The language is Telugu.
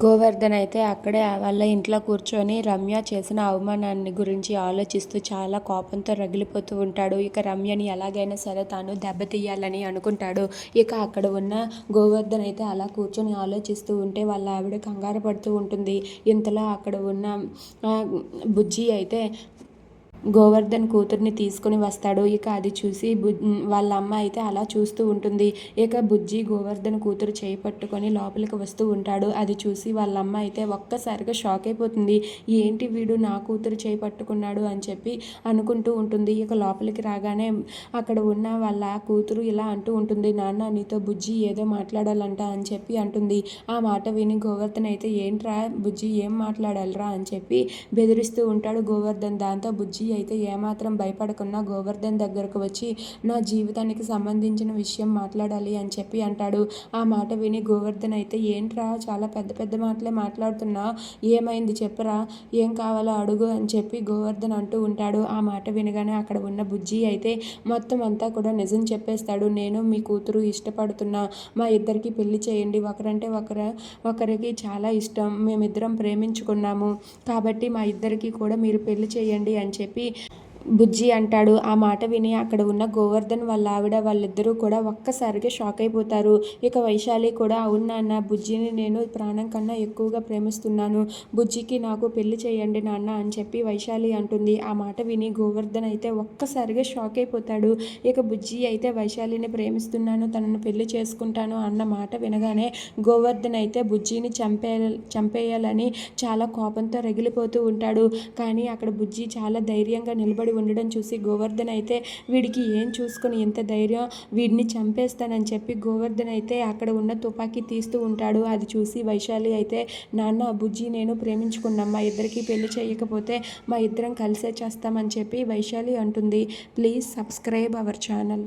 గోవర్ధన్ అయితే అక్కడే వాళ్ళ ఇంట్లో కూర్చొని రమ్య చేసిన అవమానాన్ని గురించి ఆలోచిస్తూ చాలా కోపంతో రగిలిపోతూ ఉంటాడు. ఇక రమ్యని ఎలాగైనా సరే తాను దెబ్బతీయాలని అనుకుంటాడు. ఇక అక్కడ ఉన్న గోవర్ధన్ అయితే అలా కూర్చొని ఆలోచిస్తూ ఉంటే వాళ్ళ ఆవిడ కంగారు పడుతూ ఉంటుంది. ఇంతలో అక్కడ ఉన్న బుజ్జి అయితే గోవర్ధన్ కూతుర్ని తీసుకుని వస్తాడు ఇక అది చూసి బు వాళ్ళ అమ్మ అయితే అలా చూస్తూ ఉంటుంది. ఇక బుజ్జి గోవర్ధన్ కూతురు చేయి పట్టుకొని లోపలికి వస్తూ ఉంటాడు. అది చూసి వాళ్ళ అమ్మ అయితే ఒక్కసారిగా షాక్ అయిపోతుంది. ఏంటి వీడు నా కూతురు చేయి పట్టుకున్నాడు అని చెప్పి అనుకుంటూ ఉంటుంది. ఇక లోపలికి రాగానే అక్కడ ఉన్న వాళ్ళ కూతురు ఇలా అంటూ ఉంటుంది. నాన్న నీతో బుజ్జి ఏదో మాట్లాడాలంట అని చెప్పి అంటుంది. ఆ మాట విని గోవర్ధన్ అయితే ఏంట్రా బుజ్జి ఏం మాట్లాడాలరా అని చెప్పి బెదిరిస్తూ ఉంటాడు గోవర్ధన్. దాంతో బుజ్జి అయితే ఏమాత్రం భయపడకుండా గోవర్ధన్ దగ్గరకు వచ్చి నా జీవితానికి సంబంధించిన విషయం మాట్లాడాలి అని చెప్పి అంటాడు. ఆ మాట విని గోవర్ధన్ అయితే ఏంట్రా చాలా పెద్ద పెద్ద మాటలే మాట్లాడుతున్నా? ఏమైంది చెప్పరా? ఏం కావాలో అడుగు అని చెప్పి గోవర్ధన్ అంటూ ఉంటాడు. ఆ మాట వినగానే అక్కడ ఉన్న బుజ్జి అయితే మొత్తం అంతా కూడా నిజం చెప్పేస్తాడు. నేను మీ కూతురు ఇష్టపడుతున్నా. మా ఇద్దరికి పెళ్ళి చేయండి. ఒకరంటే ఒకరు ఒకరికి చాలా ఇష్టం. మేమిద్దరం ప్రేమించుకున్నాము. కాబట్టి మా ఇద్దరికి కూడా మీరు పెళ్ళి చేయండి అని చెప్పి చెప్పి బుజ్జి అంటాడు. ఆ మాట విని అక్కడ ఉన్న గోవర్ధన్ వాళ్ళ ఆవిడ వాళ్ళిద్దరూ కూడా ఒక్కసారిగా షాక్ అయిపోతారు. ఇక వైశాలి కూడా అవును నాన్న బుజ్జిని నేను ప్రాణం కన్నా ఎక్కువగా ప్రేమిస్తున్నాను. బుజ్జికి నాకు పెళ్ళి చేయండి నాన్న అని చెప్పి వైశాలి అంటుంది. ఆ మాట విని గోవర్ధన్ అయితే ఒక్కసారిగా షాక్ అయిపోతాడు. ఇక బుజ్జి అయితే వైశాలిని ప్రేమిస్తున్నాను తనను పెళ్ళి చేసుకుంటాను అన్న మాట వినగానే గోవర్ధన్ అయితే బుజ్జిని చంపే చంపేయాలని చాలా కోపంతో రగిలిపోతూ ఉంటాడు. కానీ అక్కడ బుజ్జి చాలా ధైర్యంగా నిలబడి నిలబడి ఉండడం చూసి గోవర్ధన్ అయితే వీడికి ఏం చూసుకొని ఎంత ధైర్యం? వీడిని చంపేస్తానని చెప్పి గోవర్ధన్ అయితే అక్కడ ఉన్న తుపాకీ తీస్తూ ఉంటాడు. అది చూసి వైశాలి అయితే నాన్న బుజ్జి నేను ప్రేమించుకున్నాం. మా ఇద్దరికి పెళ్ళి చేయకపోతే మా ఇద్దరం కలిసే చేస్తామని చెప్పి వైశాలి అంటుంది. Please subscribe our channel.